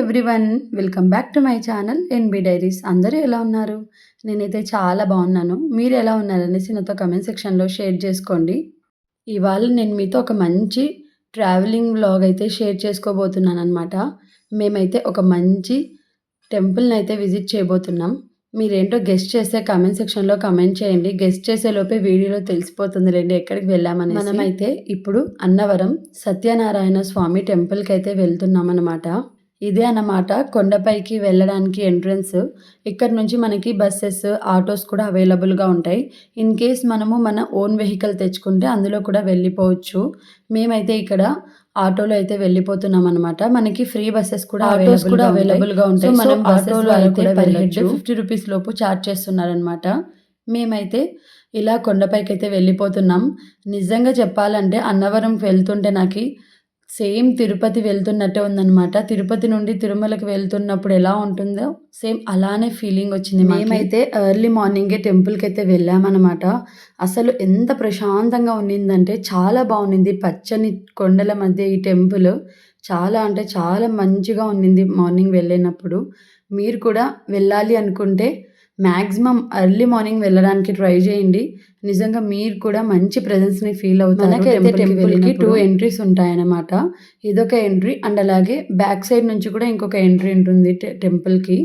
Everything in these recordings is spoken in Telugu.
Everyone welcome back to my channel NB diaries. అందరూ ఎలా ఉన్నారు? నేనైతే చాలా బాగున్నాను. మీరు ఎలా ఉన్నారనేసి నాతో కమెంట్ సెక్షన్లో షేర్ చేసుకోండి. ఇవాళ నేను మీతో ఒక మంచి ట్రావెలింగ్ వ్లాగ్ అయితే షేర్ చేసుకోబోతున్నాను అనమాట మేమైతే ఒక మంచి టెంపుల్ని అయితే విజిట్ చేయబోతున్నాం. మీరేంటో గెస్ట్ చేస్తే కమెంట్ సెక్షన్లో కమెంట్ చేయండి. గెస్ట్ చేసే లోపే వీడియోలో తెలిసిపోతుంది లేండి ఎక్కడికి వెళ్ళామని మనమైతే ఇప్పుడు అన్నవరం సత్యనారాయణ స్వామి టెంపుల్కి అయితే వెళ్తున్నాం అనమాట ఇదే అన్నమాట. కొండపైకి వెళ్ళడానికి ఎంట్రన్స్. ఇక్కడ నుంచి మనకి బస్సెస్ ఆటోస్ కూడా అవైలబుల్గా ఉంటాయి. ఇన్ కేస్ మనము మన ఓన్ వెహికల్ తెచ్చుకుంటే అందులో కూడా వెళ్ళిపోవచ్చు. మేమైతే ఇక్కడ ఆటోలో అయితే వెళ్ళిపోతున్నాం అనమాట మనకి ఫ్రీ బస్సెస్ కూడా ఆటోస్ కూడా అవైలబుల్గా ఉంటాయి. మనం ఆటోలో అయితే పర్ హెడ్ ఫిఫ్టీ రూపీస్ లోపు చార్జ్ చేస్తున్నారనమాట మేమైతే ఇలా కొండపైకి అయితే వెళ్ళిపోతున్నాం. నిజంగా చెప్పాలంటే అన్నవరం వెళ్తుంటే నాకు సేమ్ తిరుపతి వెళ్తున్నట్టే ఉందనమాట తిరుపతి నుండి తిరుమలకి వెళ్తున్నప్పుడు ఎలా ఉంటుందో సేమ్ అలానే ఫీలింగ్ వచ్చింది మేమైతే ఎర్లీ మార్నింగే టెంపుల్కి అయితే వెళ్ళామన్నమాట. అసలు ఎంత ప్రశాంతంగా ఉన్నిందంటే చాలా బాగుండింది. పచ్చని కొండల మధ్య ఈ టెంపుల్ చాలా అంటే చాలా మంచిగా ఉన్నింది మార్నింగ్ వెళ్ళినప్పుడు. మీరు కూడా వెళ్ళాలి అనుకుంటే మ్యాక్సిమం ఎర్లీ మార్నింగ్ వెళ్ళడానికి ట్రై చేయండి. నిజంగా మీరు కూడా మంచి ని ఫీల్ అవుతారు టెంపుల్కి టూ ఎంట్రీస్ ఉంటాయన్నమాట. ఇదొక ఎంట్రీ అండ్ అలాగే బ్యాక్ సైడ్ నుంచి కూడా ఇంకొక ఎంట్రీ ఉంటుంది టెంపుల్కి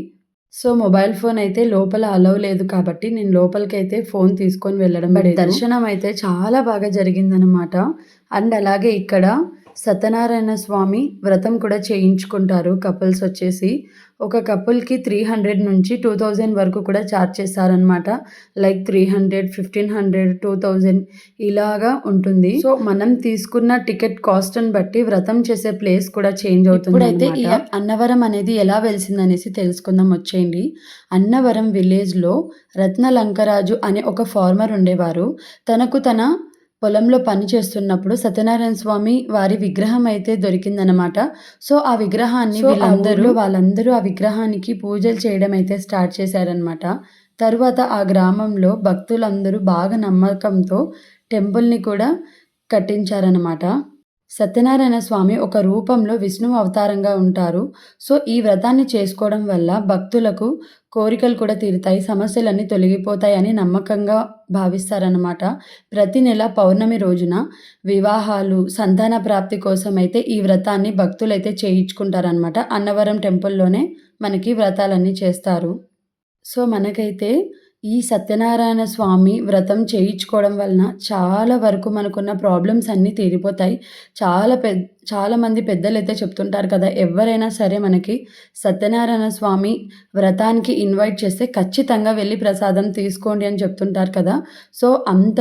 సో మొబైల్ ఫోన్ అయితే లోపల అలవ్ లేదు కాబట్టి నేను లోపలికి అయితే ఫోన్ తీసుకొని వెళ్ళడం దర్శనం అయితే చాలా బాగా జరిగిందనమాట అండ్ అలాగే ఇక్కడ సత్యనారాయణ స్వామి వ్రతం కూడా చేయించుకుంటారు. కపుల్స్ వచ్చేసి ఒక కపుల్కి త్రీ హండ్రెడ్ నుంచి టూ థౌజండ్ వరకు కూడా ఛార్జ్ చేస్తారనమాట like three hundred fifteen hundred two thousand ఇలాగా ఉంటుంది. సో మనం తీసుకున్న టికెట్ కాస్ట్ని బట్టి వ్రతం చేసే ప్లేస్ కూడా చేంజ్ అవుతుంది ఇప్పుడైతే ఈ అన్నవరం అనేది ఎలా వెలిసిందనేసి తెలుసుకుందాం వచ్చేయండి. అన్నవరం విలేజ్లో రత్న లంకరాజు అనే ఒక ఫార్మర్ ఉండేవారు. తనకు తన పొలంలో పని చేస్తున్నప్పుడు సత్యనారాయణ స్వామి వారి విగ్రహం అయితే దొరికిందనమాట సో ఆ విగ్రహాన్ని వీళ్ళందరూ వాళ్ళందరూ ఆ విగ్రహానికి పూజలు చేయడం అయితే స్టార్ట్ చేశారనమాట తరువాత ఆ గ్రామంలో భక్తులందరూ బాగా నమ్మకంతో టెంపుల్ని కూడా కట్టించారనమాట సత్యనారాయణ స్వామి ఒక రూపంలో విష్ణువు అవతారంగా ఉంటారు. సో ఈ వ్రతాన్ని చేసుకోవడం వల్ల భక్తులకు కోరికలు కూడా తీరుతాయి సమస్యలన్నీ తొలగిపోతాయని నమ్మకంగా భావిస్తారనమాట ప్రతి నెల పౌర్ణమి రోజున వివాహాలు సంతాన ప్రాప్తి కోసం అయితే ఈ వ్రతాన్ని భక్తులైతే చేయించుకుంటారనమాట అన్నవరం టెంపుల్లోనే మనకి వ్రతాలన్నీ చేస్తారు. సో మనకైతే ఈ సత్యనారాయణ స్వామి వ్రతం చేయించుకోవడం వలన చాలా వరకు మనకున్న ప్రాబ్లమ్స్ అన్నీ తీరిపోతాయి. చాలా పెద్ద చాలామంది పెద్దలు అయితే చెప్తుంటారు కదా ఎవరైనా సరే మనకి సత్యనారాయణ స్వామి వ్రతానికి ఇన్వైట్ చేస్తే ఖచ్చితంగా వెళ్ళి ప్రసాదం తీసుకోండి అని చెప్తుంటారు కదా. సో అంత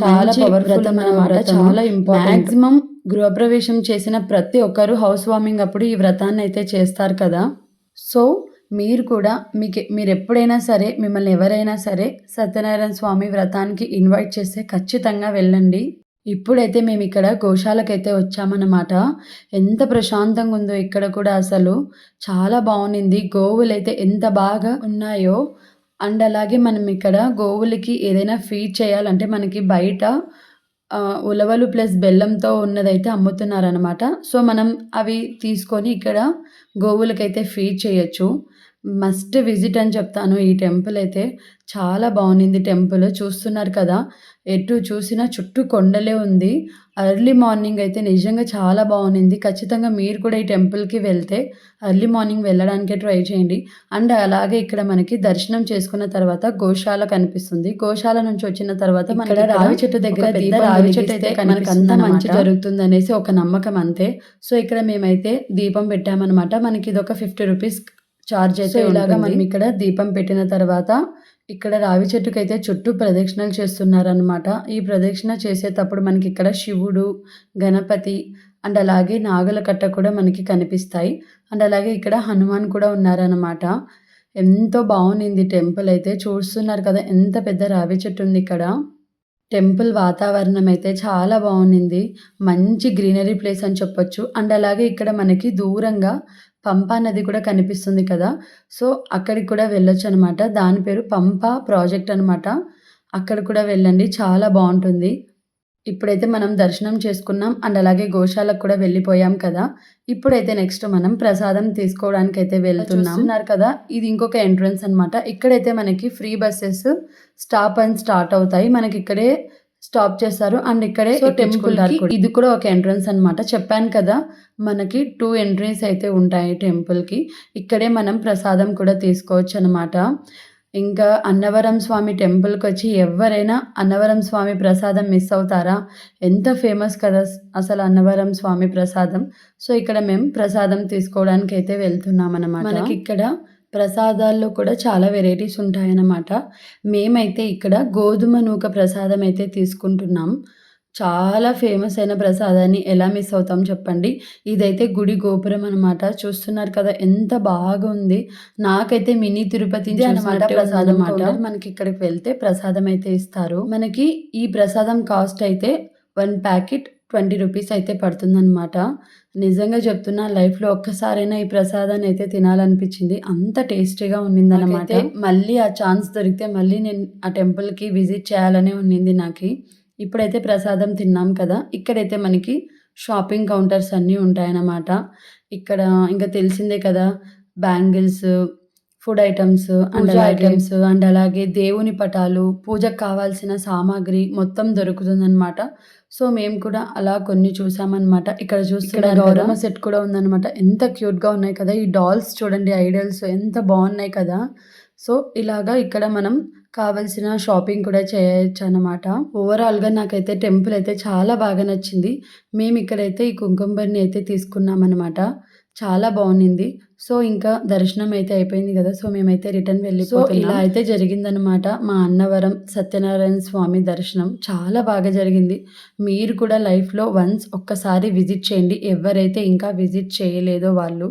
చాలా పవర్ఫుల్ అనమాట చాలా ఇంపార్టెంట్ మ్యాక్సిమం గృహప్రవేశం చేసిన ప్రతి ఒక్కరు హౌస్ వార్మింగ్ అప్పుడు ఈ వ్రతాన్ని అయితే చేస్తారు కదా. సో మీరు కూడా మీకు మీరు ఎప్పుడైనా సరే మిమ్మల్ని ఎవరైనా సరే సత్యనారాయణ స్వామి వ్రతానికి ఇన్వైట్ చేస్తే ఖచ్చితంగా వెళ్ళండి. ఇప్పుడైతే మేము ఇక్కడ గోశాలకైతే వచ్చామన్నమాట. ఎంత ప్రశాంతంగా ఉందో ఇక్కడ కూడా అసలు. చాలా బాగుంది గోవులైతే ఎంత బాగా ఉన్నాయో. అండ్ అలాగే మనం ఇక్కడ గోవులకి ఏదైనా ఫీడ్ చేయాలంటే మనకి బయట ఉలవలు ప్లస్ బెల్లంతో ఉన్నదైతే అమ్ముతున్నారనమాట సో మనం అవి తీసుకొని ఇక్కడ గోవులకైతే ఫీడ్ చేయొచ్చు. మస్ట్ విజిట్ అని చెప్తాను. ఈ టెంపుల్ అయితే చాలా బాగుంది. టెంపుల్ చూస్తున్నారు కదా ఎటు చూసినా చుట్టూ కొండలే ఉంది. ఎర్లీ మార్నింగ్ అయితే నిజంగా చాలా బాగుంది. ఖచ్చితంగా మీరు కూడా ఈ టెంపుల్కి వెళ్తే ఎర్లీ మార్నింగ్ వెళ్ళడానికే ట్రై చేయండి. అండ్ అలాగే ఇక్కడ మనకి దర్శనం చేసుకున్న తర్వాత గోశాల కనిపిస్తుంది. గోశాల నుంచి వచ్చిన తర్వాత ఇక్కడ రావి చెట్టు దగ్గర రావి చెట్టు అయితే మనకి అంత మంచి జరుగుతుంది అనేసి ఒక నమ్మకం అంతే. సో ఇక్కడ మేమైతే దీపం పెట్టామన్నమాట. మనకి ఇది ఒక ఫిఫ్టీ రూపీస్ చార్జ్ అయితే ఇలాగా మనం ఇక్కడ దీపం పెట్టిన తర్వాత ఇక్కడ రావి చెట్టుకు అయితే చుట్టూ ప్రదక్షిణలు చేస్తున్నారనమాట ఈ ప్రదక్షిణ చేసేటప్పుడు మనకి ఇక్కడ శివుడు గణపతి అండ్ అలాగే నాగల కట్ట కూడా మనకి కనిపిస్తాయి. అండ్ అలాగే ఇక్కడ హనుమాన్ కూడా ఉన్నారనమాట ఎంతో బాగుంది టెంపుల్ అయితే. చూస్తున్నారు కదా ఎంత పెద్ద రావి చెట్టు ఉంది ఇక్కడ. టెంపుల్ వాతావరణం అయితే చాలా బాగుంది. మంచి గ్రీనరీ ప్లేస్ అని చెప్పొచ్చు. అండ్ అలాగే ఇక్కడ మనకి దూరంగా పంపా నది కూడా కనిపిస్తుంది కదా. సో అక్కడికి కూడా వెళ్ళొచ్చు అనమాట దాని పేరు పంప ప్రాజెక్ట్ అనమాట అక్కడ కూడా వెళ్ళండి. చాలా బాగుంటుంది. ఇప్పుడైతే మనం దర్శనం చేసుకున్నాం. అండ్ అలాగే గోశాలకు కూడా వెళ్ళిపోయాం కదా. ఇప్పుడైతే నెక్స్ట్ మనం ప్రసాదం తీసుకోవడానికి అయితే వెళ్తున్నాం. చూస్తున్నారు కదా. ఇది ఇంకొక ఎంట్రన్స్ అనమాట ఇక్కడైతే మనకి free buses stop and start అవుతాయి. మనకి ఇక్కడే స్టాప్ చేస్తారు అండ్ ఇక్కడే టెంపుల్ ఇది కూడా ఒక ఎంట్రన్స్ అన్నమాట. చెప్పాను కదా మనకి టూ ఎంట్రీస్ అయితే ఉంటాయి టెంపుల్కి. ఇక్కడే మనం ప్రసాదం కూడా తీసుకోవచ్చు అనమాట ఇంకా అన్నవరం స్వామి టెంపుల్కి వచ్చి ఎవరైనా అన్నవరం స్వామి ప్రసాదం మిస్ అవుతారా? ఎంత ఫేమస్ కదా అసలు అన్నవరం స్వామి ప్రసాదం. సో ఇక్కడ మేము ప్రసాదం తీసుకోవడానికి అయితే వెళ్తున్నాం అనమాట మనకి ఇక్కడ ప్రసాదాల్లో కూడా చాలా వెరైటీస్ ఉంటాయన్నమాట. మేమైతే ఇక్కడ గోధుమ నూక ప్రసాదం అయితే తీసుకుంటున్నాం. చాలా ఫేమస్ అయిన ప్రసాదాన్ని ఎలా మిస్ అవుతాం చెప్పండి. ఇదైతే గుడి గోపురం అనమాట చూస్తున్నారు కదా ఎంత బాగుంది నాకైతే మినీ తిరుపతి అనమాట ప్రసాదం మాట మనకి ఇక్కడికి వెళ్తే ప్రసాదం అయితే ఇస్తారు. మనకి ఈ ప్రసాదం కాస్ట్ అయితే వన్ ప్యాకెట్ ట్వంటీ రూపీస్ అయితే పడుతుందన్నమాట. నిజంగా చెప్తున్నా లైఫ్లో ఒక్కసారైనా ఈ ప్రసాదాన్ని అయితే తినాలనిపించింది. అంత టేస్టీగా ఉన్నిందనమాట మళ్ళీ ఆ ఛాన్స్ దొరికితే మళ్ళీ నేను ఆ టెంపుల్కి విజిట్ చేయాలనే ఉన్నింది నాకు. ఇప్పుడైతే ప్రసాదం తిన్నాం కదా ఇక్కడైతే మనకి షాపింగ్ కౌంటర్స్ అన్నీ ఉంటాయన్నమాట. ఇక్కడ ఇంకా తెలిసిందే కదా bangles food items and items. And అలాగే దేవుని పటాలు పూజకు కావాల్సిన సామాగ్రి మొత్తం దొరుకుతుందన్నమాట. సో మేము కూడా అలా కొన్ని చూసామన్నమాట. ఇక్కడ చూస్తున్న గౌరవ సెట్ కూడా ఉందన్నమాట. ఎంత క్యూట్గా ఉన్నాయి కదా. ఈ డాల్స్ చూడండి ఐడల్స్ ఎంత బాగున్నాయి కదా. సో ఇలాగా ఇక్కడ మనం కావాల్సిన షాపింగ్ కూడా చేయొచ్చు అనమాట ఓవరాల్గా నాకైతే టెంపుల్ అయితే చాలా బాగా నచ్చింది. మేము ఇక్కడైతే ఈ కుంకుమబరిని అయితే తీసుకున్నాం అనమాట చాలా బాగుంది సో ఇంకా దర్శనం అయితే అయిపోయింది కదా సో మేమైతే రిటర్న్ వెళ్ళి సో ఇలా అయితే జరిగిందనమాట మా అన్నవరం సత్యనారాయణ స్వామి దర్శనం. చాలా బాగా జరిగింది. మీరు కూడా లైఫ్లో వన్స్ ఒక్కసారి విజిట్ చేయండి. ఎవరైతే ఇంకా విజిట్ చేయలేదో వాళ్ళు.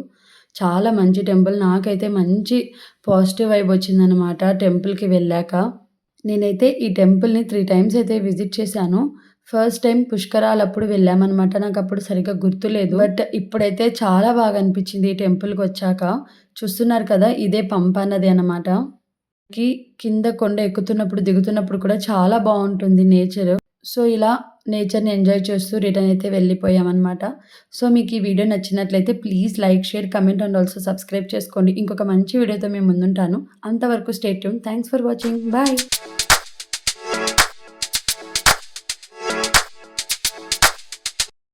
చాలా మంచి టెంపుల్. నాకైతే మంచి పాజిటివ్ వైబ్ వచ్చిందనమాట టెంపుల్కి వెళ్ళాక. నేనైతే ఈ టెంపుల్ని త్రీ టైమ్స్ అయితే విజిట్ చేశాను. ఫస్ట్ టైం పుష్కరాలప్పుడు వెళ్ళామన్నమాట. నాకు అప్పుడు సరిగ్గా గుర్తులేదు. బట్ ఇప్పుడైతే చాలా బాగా అనిపించింది ఈ టెంపుల్కి వచ్చాక. చూస్తున్నారు కదా ఇదే పంప అన్నది అనమాట కి కింద కొండ ఎక్కుతున్నప్పుడు దిగుతున్నప్పుడు కూడా చాలా బాగుంటుంది నేచర్. సో ఇలా నేచర్ని ఎంజాయ్ చేస్తూ రిటర్న్ అయితే వెళ్ళిపోయామన్నమాట. సో మీకు ఈ వీడియో నచ్చినట్లయితే please like share comment and also subscribe చేసుకోండి. ఇంకొక మంచి వీడియోతో మేము ముందుంటాను. అంతవరకు state thanks for watching. Bye.